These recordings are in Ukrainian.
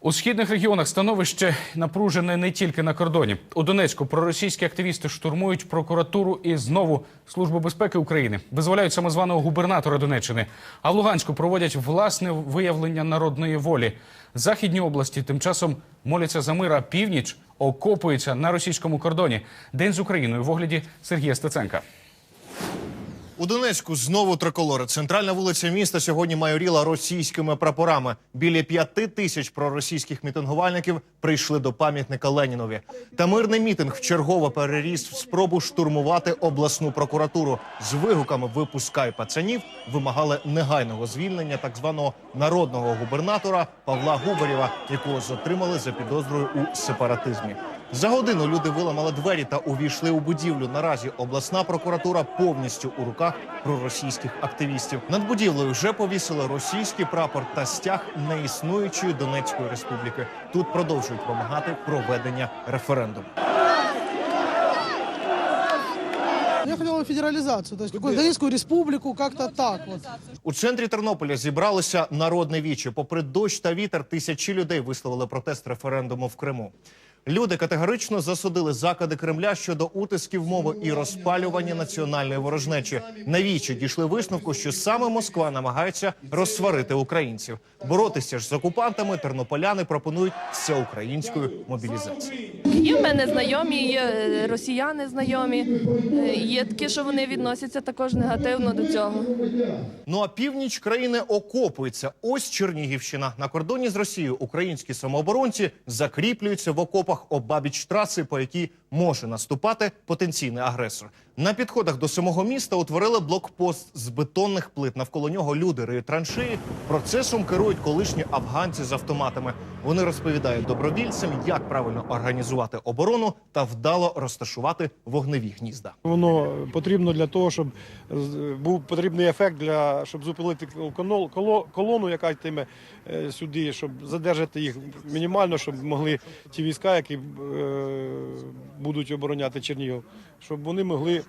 У східних регіонах становище напружене не тільки на кордоні. У Донецьку проросійські активісти штурмують прокуратуру і знову Службу безпеки України. Визволяють самозваного губернатора Донеччини. А в Луганську проводять власне виявлення народної волі. Західні області тим часом моляться за мир, а північ окопується на російському кордоні. День з Україною в огляді Сергія Стеценка. У Донецьку знову триколори. Центральна вулиця міста сьогодні майоріла російськими прапорами. Біля п'яти тисяч проросійських мітингувальників прийшли до пам'ятника Ленінові. Та мирний мітинг вчергово переріс в спробу штурмувати обласну прокуратуру. З вигуками «Випускай пацанів вимагали негайного звільнення так званого народного губернатора Павла Губарєва, якого затримали за підозрою у сепаратизмі. За годину люди виламали двері та увійшли у будівлю. Наразі обласна прокуратура повністю у руках проросійських активістів. Над будівлею вже повісили російський прапор та стяг неіснуючої Донецької республіки. Тут продовжують вимагати проведення референдуму. Я хотел федерализацию, то есть какую-то Донецкую республику, как-то так вот. У центрі Тернополя зібралося народне віче. Попри дощ та вітер, тисячі людей висловили протест референдуму в Криму. Люди категорично засудили закиди Кремля щодо утисків мови і розпалювання національної ворожнечі. Навічі дійшли висновку, що саме Москва намагається розсварити українців. Боротися ж з окупантами тернополяни пропонують всеукраїнською мобілізацією. Є в мене знайомі, є е, росіяни знайомі. Е, Є такі, що вони відносяться також негативно до цього. Ну а північ країни окопується. Ось Чернігівщина. На кордоні з Росією українські самооборонці закріплюються в окопах обабіч траси, по якій може наступати потенційний агресор. На підходах до самого міста утворили блокпост з бетонних плит. Навколо нього люди риють траншеї. Процесом керують колишні афганці з автоматами. Вони розповідають добровільцям, як правильно організувати оборону та вдало розташувати вогневі гнізда. Воно потрібно для того, щоб був потрібний ефект для щоб зупинити коло- коло- колону, яка йтиме е, сюди, щоб задержати їх мінімально, щоб могли ті війська, які е, будуть обороняти Чернігів, щоб вони могли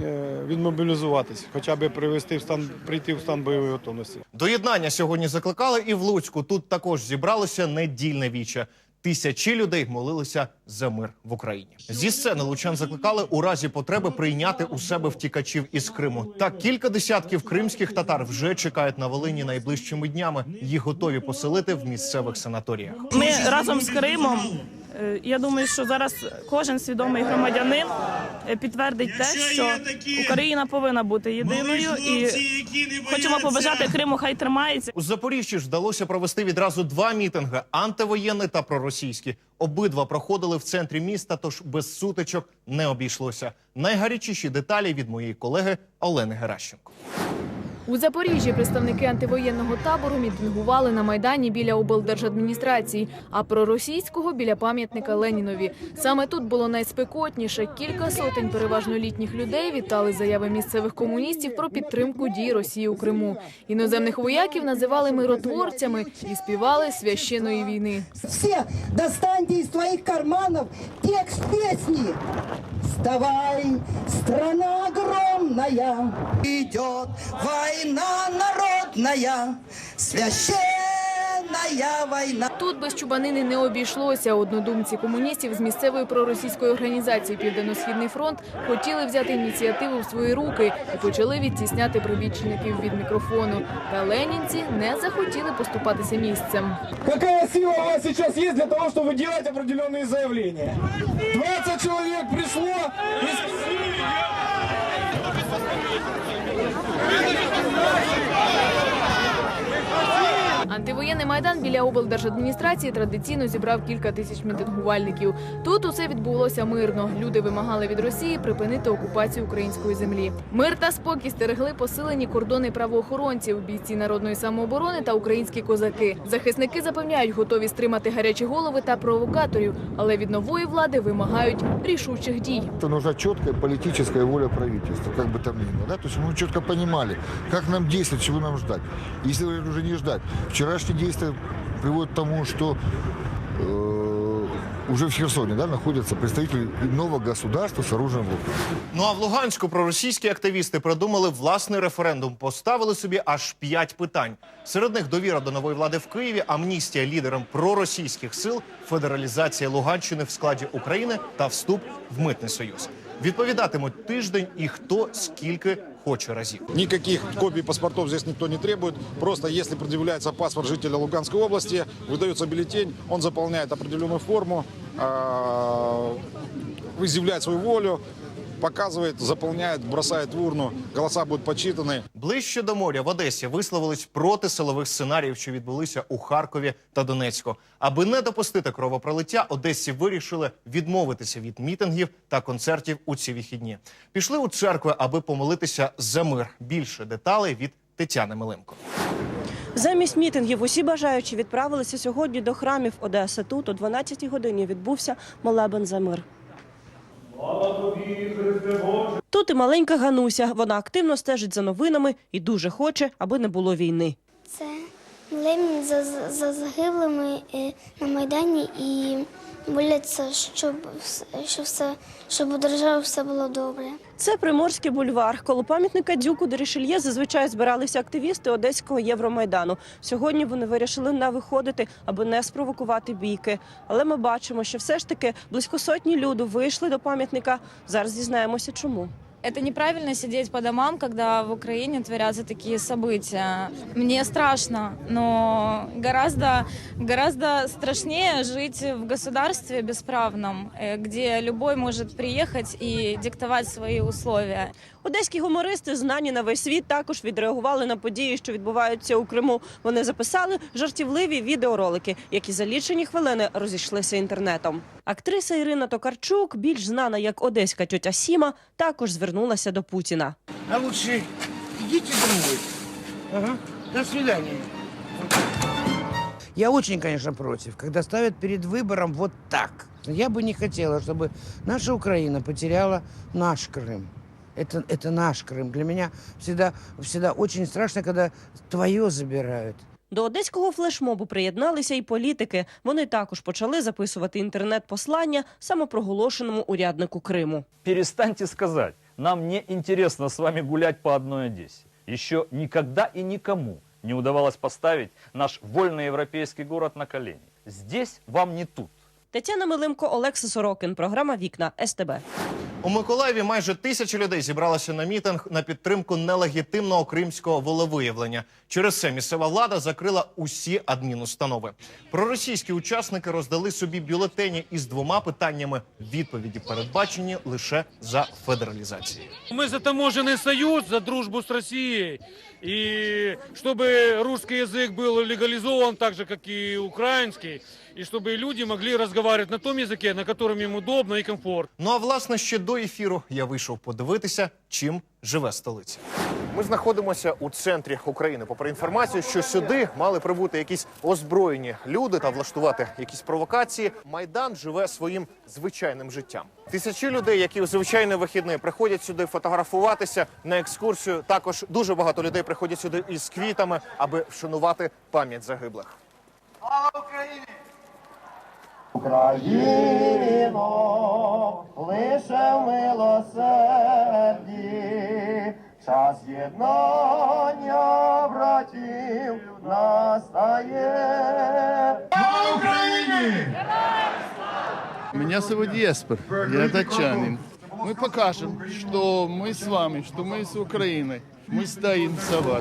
е, відмобілізуватись, хоча б привести в стан, прийти в стан бойової готовності. До єднання сьогодні закликали і в Луцьку. Тут також зібралося недільне віче. Тисячі людей молилися за мир в Україні. Зі сцени лучан закликали у разі потреби прийняти у себе втікачів із Криму. Та кілька десятків кримських татар вже чекають на Волині найближчими днями. Їх готові поселити в місцевих санаторіях. Ми разом з Кримом. Е, Я думаю, що зараз кожен свідомий громадянин е, підтвердить те, що Україна повинна бути єдиною, і хочемо побажати Криму, хай тримається. У Запоріжжі ж вдалося провести відразу два мітинги: антивоєнний та проросійський. Обидва проходили в центрі міста, тож без сутичок не обійшлося. Найгарячіші деталі від моєї колеги Олени Геращенко. У Запоріжжі представники антивоєнного табору мітингували на майдані біля облдержадміністрації, а проросійського біля пам'ятника Ленінові. Саме тут було найспекотніше. Кілька сотень переважно літніх людей вітали заяви місцевих комуністів про підтримку дій Росії у Криму. Іноземних вояків називали миротворцями і співали священої війни. Все, достаньте из твоих карманов текст песни. Вставай, страна огромная, идет война народная, священная война. Тут без чубанини не обійшлося. Однодумці комуністів з місцевої проросійської організації Південно-Східний фронт хотіли взяти ініціативу в свої руки і почали відтісняти прибічників від мікрофону. Та ленінці не захотіли поступатися місцем. Какая сила у вас сейчас есть для того, чтобы делать определенные заявления? 20 человек пришло и... Антивоєнний майдан біля облдержадміністрації традиційно зібрав кілька тисяч мітингувальників. Тут усе відбулося мирно. Люди вимагали від Росії припинити окупацію української землі. Мир та спокій стерегли посилені кордони правоохоронців, бійці народної самооборони та українські козаки. Захисники запевняють, готові стримати гарячі голови та провокаторів, але від нової влади вимагають рішучих дій. Это нужна четкая политическая воля правительства, как бы там ни было. Да? То есть мы четко понимали, как нам действовать, чего нам ждать. Если уже не ждать. Вчерашние действия приводят к тому, что э, уже в Херсоне, да, находятся представители нового государства с оружием в руках. Ну а в Луганську проросійські активісти придумали власний референдум. Поставили собі аж п'ять питань. Серед них довіра до нової влади в Києві, амністія лідерам проросійських сил, федералізація Луганщини в складі України та вступ в митний союз. Відповідатимуть тиждень і хто скільки хоче разів. Никаких копий паспортов здесь никто не требует. Просто если предъявляется паспорт жителя Луганской области, выдается бюллетень, он заполняет определенную форму, а, изъявляет свою волю, показывает, заполняет, бросает в урну, голоса будут подсчитаны. Ближче до моря в Одесі висловились проти силових сценаріїв, що відбулися у Харкові та Донецьку. Аби не допустити кровопролиття, одесці вирішили відмовитися від мітингів та концертів у ці вихідні. Пішли у церкви, аби помолитися за мир. Більше деталей від Тетяни Милимко. Замість мітингів усі бажаючі відправилися сьогодні до храмів Одеси. Тут о 12-й годині відбувся молебен за мир. Тут і маленька Гануся. Вона активно стежить за новинами і дуже хоче, аби не було війни. Це молебень за, за загиблими е, на Майдані і моляться, щоб, щоб, все, щоб у держави все було добре. Це Приморський бульвар. Коло пам'ятника Дюку де Рішельє зазвичай збиралися активісти одеського Євромайдану. Сьогодні вони вирішили не виходити, аби не спровокувати бійки. Але ми бачимо, що все ж таки близько сотні люду вийшли до пам'ятника. Зараз дізнаємося, чому. Это неправильно сидеть по домам, когда в Украине творятся такие события. Мне страшно, но гораздо, гораздо страшнее жить в государстве бесправном, э, где любой может приехать и диктовать свои условия. Одеські гумористи, знані на весь світ, також відреагували на події, що відбуваються у Криму. Вони записали жартівливі відеоролики, які за лічені хвилини розійшлися інтернетом. Актриса Ірина Токарчук, більш знана як одеська тьотя Сіма, також звернулася до Путіна. А лучше идите домой. Ага. До свидания. Я очень, конечно, против, когда ставят перед выбором вот так. Я бы не хотела, чтобы наша Украина потеряла наш Крым. Это, это наш Крым. Для меня всегда, всегда очень страшно, когда твое забирают. До одеського флешмобу приєдналися і політики. Вони також почали записувати інтернет-послання самопроголошеному уряднику Криму. Перестаньте сказать, нам не интересно с вами гулять по одной Одессе. Еще никогда и никому не удавалось поставить наш вольный европейский город на колени. Здесь вам не тут. Тетяна Милимко, Олекса Сорокин. Програма Вікна СТБ. У Миколаєві майже тисяча людей зібралася на мітинг на підтримку нелегітимного кримського волевиявлення. Через це місцева влада закрила усі адмінустанови. Проросійські учасники роздали собі бюлетені із двома питаннями. Відповіді передбачені лише за федералізацією. Мы за таможенный союз, за дружбу с Россией. И чтобы русский язык был легализован так же, как и украинский. И чтобы люди могли разговаривать на том языке, на котором им удобно и комфортно. Ну а власне ще до ефіру я вийшов подивитися, чим живе столиця. Ми знаходимося у центрі України. Попри інформацію, що сюди мали прибути якісь озброєні люди та влаштувати якісь провокації. Майдан живе своїм звичайним життям. Тисячі людей, які у звичайний вихідний приходять сюди фотографуватися на екскурсію. Також дуже багато людей приходять сюди із квітами, аби вшанувати пам'ять загиблих. Україно, лише в милосерді, час єднання братів настає. Меня зовут Еспер, я датчанин. Мы покажем, что мы с вами, что мы с Украиной. Мы стоим за вас.